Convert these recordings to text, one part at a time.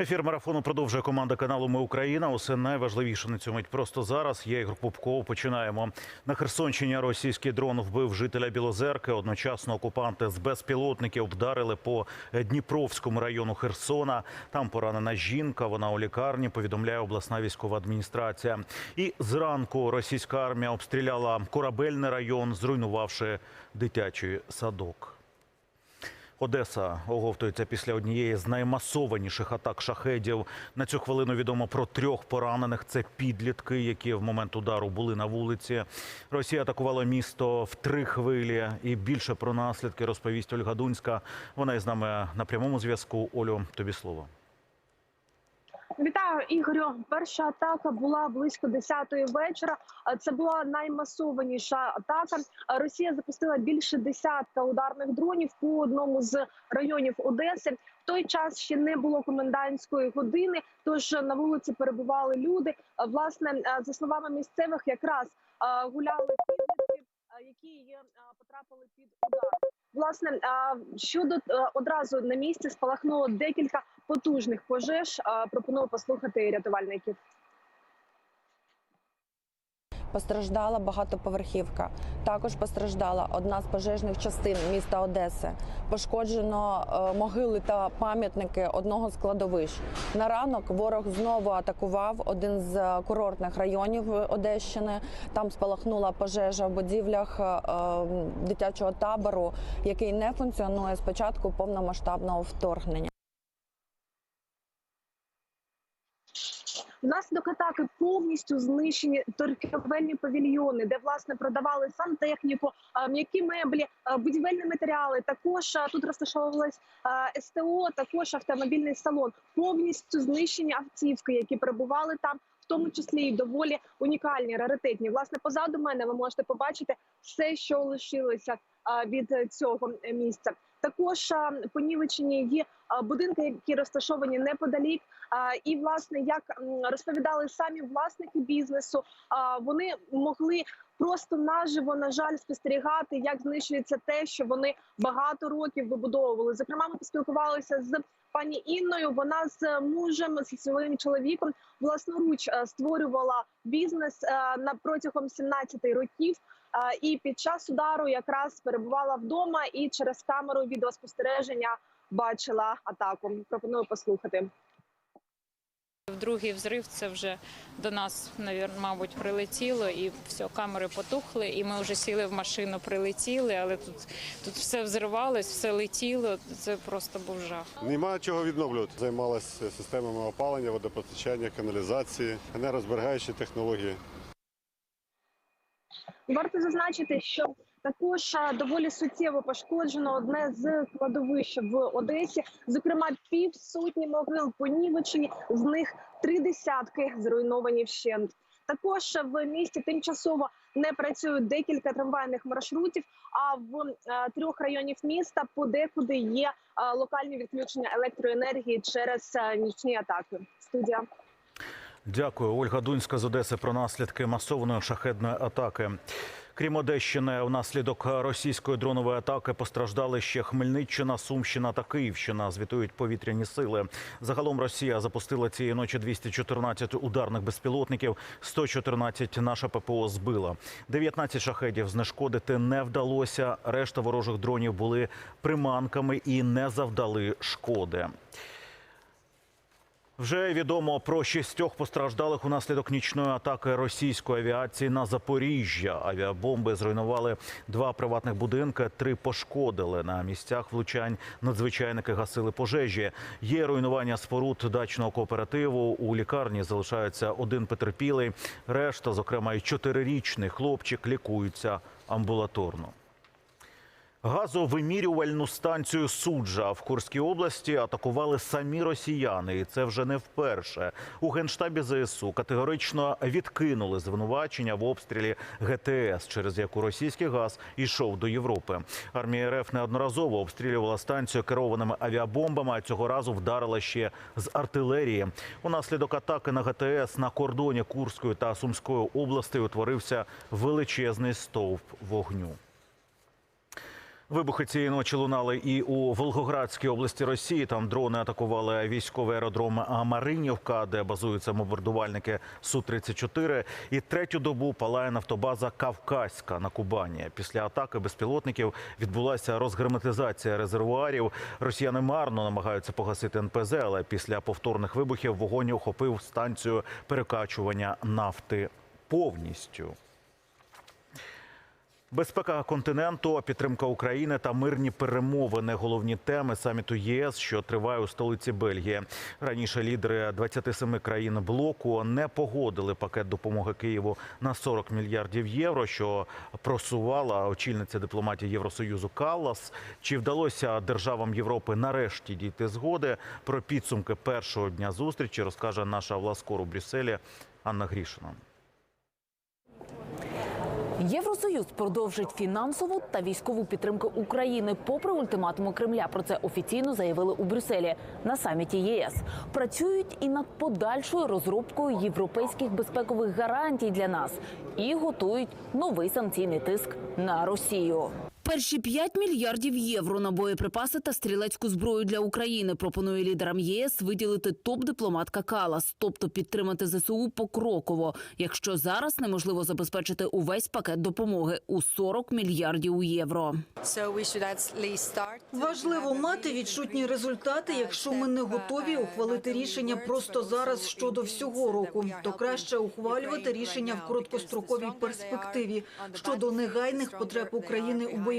Ефір марафону продовжує команда каналу Ми Україна. Усе найважливіше на цьому мить просто зараз. Я Ігор Попков. Починаємо на Херсонщині. Російський дрон вбив жителя Білозерки. Одночасно окупанти з безпілотників вдарили по Дніпровському району Херсона. Там поранена жінка. Вона у лікарні. Повідомляє обласна військова адміністрація. І зранку російська армія обстріляла корабельний район, зруйнувавши дитячий садок. Одеса оговтується після однієї з наймасованіших атак шахедів. На цю хвилину відомо про трьох поранених. Це підлітки, які в момент удару були на вулиці. Росія атакувала місто в три хвилі. І більше про наслідки розповість Ольга Дунська. Вона із нами на прямому зв'язку. Олю, тобі слово. Вітаю, Ігорю. Перша атака була близько 10-ї вечора. Це була наймасованіша атака. Росія запустила більше десятка ударних дронів по одному з районів Одеси. В той час ще не було комендантської години, тож на вулиці перебували люди. Власне, за словами місцевих, якраз гуляли підлітки, які потрапили під удар. Власне, щодо одразу на місці спалахнуло декілька потужних пожеж. Пропоную послухати рятувальників. Постраждала багатоповерхівка. Також постраждала одна з пожежних частин міста Одеси. Пошкоджено е, могили та пам'ятники одного з кладовищ. На ранок ворог знову атакував один з курортних районів Одещини. Там спалахнула пожежа в будівлях е, дитячого табору, який не функціонує з початку повномасштабного вторгнення. Внаслідок атаки повністю знищені торгівельні павільйони, де власне продавали сантехніку, м'які меблі, будівельні матеріали. Також тут розташовувалось СТО, також автомобільний салон. Повністю знищені автівки, які перебували там. В тому числі і доволі унікальні, раритетні. Власне, позаду мене ви можете побачити все, що лишилося від цього місця. Також понівечені є будинки, які розташовані неподалік. І власне, як розповідали самі власники бізнесу, вони могли просто наживо, на жаль, спостерігати, як знищується те, що вони багато років вибудовували. Зокрема, ми поспілкувалися з пані Інною. Вона з мужем зі своїм чоловіком власноруч створювала бізнес на протягом 17 років. І під час удару якраз перебувала вдома і через камеру відеоспостереження бачила атаку. Пропоную послухати. Другий взрив це вже до нас, мабуть, прилетіло, і все, камери потухли, і ми вже сіли в машину, прилетіли, але тут, тут все взривалось, все летіло. Це просто був жах. Нема чого відновлювати. Займалася системами опалення, водопостачання, каналізації, енергозберігаючі технології. Варто зазначити, що також е, доволі суттєво пошкоджено одне з кладовищ в Одесі. Зокрема, півсотні могил понівечені, з них три десятки зруйновані вщент. Також в місті тимчасово не працюють декілька трамвайних маршрутів. А в е, трьох районів міста подекуди є е, локальні відключення електроенергії через е, нічні атаки. Студія. Дякую, Ольга Дунська з Одеси про наслідки масованої шахедної атаки. Крім Одещини, внаслідок російської дронової атаки постраждали ще Хмельниччина, Сумщина та Київщина. Звітують повітряні сили. Загалом Росія запустила цієї ночі 214 ударних безпілотників. 114 наша ППО збила. 19 шахедів знешкодити не вдалося. Решта ворожих дронів були приманками і не завдали шкоди. Вже відомо про шістьох постраждалих унаслідок нічної атаки російської авіації на Запоріжжя. Авіабомби зруйнували два приватних будинки, три пошкодили. На місцях влучань надзвичайники гасили пожежі. Є руйнування споруд дачного кооперативу. У лікарні залишається один потерпілий. Решта, зокрема, і чотирирічний хлопчик, лікуються амбулаторно. Газовимірювальну станцію суджа в Курській області атакували самі росіяни, і це вже не вперше. У генштабі ЗСУ категорично відкинули звинувачення в обстрілі ГТС, через яку російський газ йшов до Європи. Армія РФ неодноразово обстрілювала станцію керованими авіабомбами. а Цього разу вдарила ще з артилерії. Унаслідок атаки на ГТС на кордоні Курської та Сумської областей утворився величезний стовп вогню. Вибухи цієї ночі лунали і у Волгоградській області Росії. Там дрони атакували військовий аеродром Маринівка, де базуються бомбардувальники Су-34. І третю добу палає нафтобаза Кавказька на Кубані. Після атаки безпілотників відбулася розгерметизація резервуарів. Росіяни марно намагаються погасити НПЗ, але після повторних вибухів вогонь охопив станцію перекачування нафти повністю. Безпека континенту, підтримка України та мирні перемовини головні теми саміту ЄС, що триває у столиці Бельгії. Раніше лідери 27 країн блоку не погодили пакет допомоги Києву на 40 мільярдів євро, що просувала очільниця дипломатії Євросоюзу Каллас. Чи вдалося державам Європи нарешті дійти згоди? Про підсумки першого дня зустрічі розкаже наша власкор у Брюсселі Анна Грішина. Євросоюз продовжить фінансову та військову підтримку України попри ультиматуми Кремля. Про це офіційно заявили у Брюсселі на саміті ЄС. Працюють і над подальшою розробкою європейських безпекових гарантій для нас і готують новий санкційний тиск на Росію. Перші 5 мільярдів євро на боєприпаси та стрілецьку зброю для України пропонує лідерам єС виділити топ-дипломатка Калас, тобто підтримати ЗСУ покроково, якщо зараз неможливо забезпечити увесь пакет допомоги у 40 мільярдів євро. Важливо мати відчутні результати. Якщо ми не готові ухвалити рішення просто зараз щодо всього року, то краще ухвалювати рішення в короткостроковій перспективі щодо негайних потреб України у боєприпасах.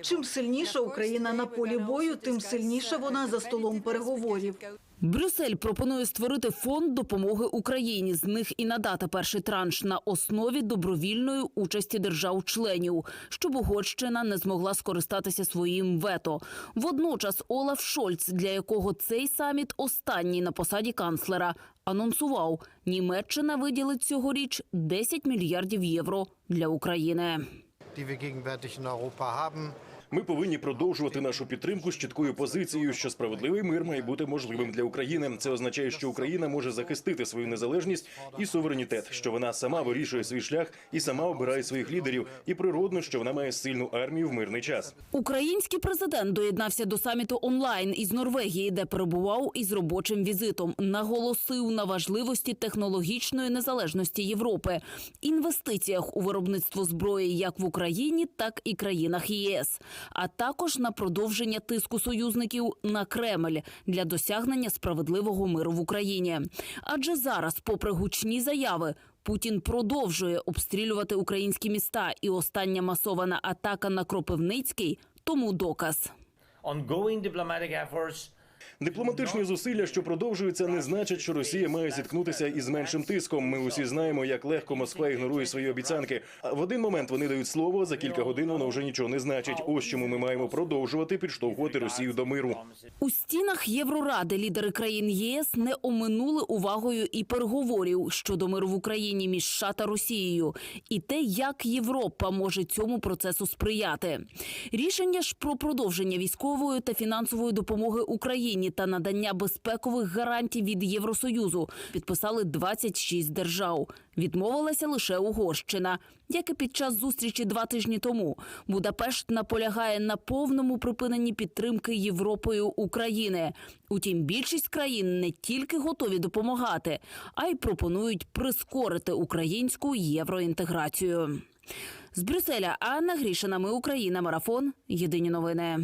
Чим сильніша Україна на полі бою, тим сильніше вона за столом переговорів. Брюссель пропонує створити фонд допомоги Україні. З них і надати перший транш на основі добровільної участі держав-членів, щоб Угорщина не змогла скористатися своїм вето. Водночас Олаф Шольц, для якого цей саміт останній на посаді канцлера, анонсував, Німеччина виділить цьогоріч 10 мільярдів євро для України. Die wir gegenwärtig in Europa haben. Ми повинні продовжувати нашу підтримку з чіткою позицією, що справедливий мир має бути можливим для України. Це означає, що Україна може захистити свою незалежність і суверенітет, що вона сама вирішує свій шлях і сама обирає своїх лідерів. І природно, що вона має сильну армію в мирний час. Український президент доєднався до саміту онлайн із Норвегії, де перебував із робочим візитом. Наголосив на важливості технологічної незалежності Європи, інвестиціях у виробництво зброї як в Україні, так і країнах ЄС, а також на продовження тиску союзників на Кремль для досягнення справедливого миру в Україні. Адже зараз, попри гучні заяви. Путін продовжує обстрілювати українські міста, і остання масована атака на Кропивницький тому доказ. ongoing diplomatic efforts Дипломатичні зусилля, що продовжуються, не значать, що Росія має зіткнутися із меншим тиском. Ми усі знаємо, як легко Москва ігнорує свої обіцянки. А в один момент вони дають слово, за кілька годин воно вже нічого не значить. Ось чому ми маємо продовжувати підштовхувати Росію до миру. У стінах Євроради лідери країн ЄС не оминули увагою і переговорів щодо миру в Україні між США та Росією, і те, як Європа може цьому процесу сприяти. Рішення ж про продовження військової та фінансової допомоги Україні та надання безпекових гарантій від Євросоюзу підписали 26 держав. Відмовилася лише Угорщина, як і під час зустрічі два тижні тому. Будапешт наполягає на повному припиненні підтримки Європою України. Утім, більшість країн не тільки готові допомагати, а й пропонують прискорити українську євроінтеграцію. З Брюсселя Анна Грішина. Ми Україна. Марафон. Єдині новини.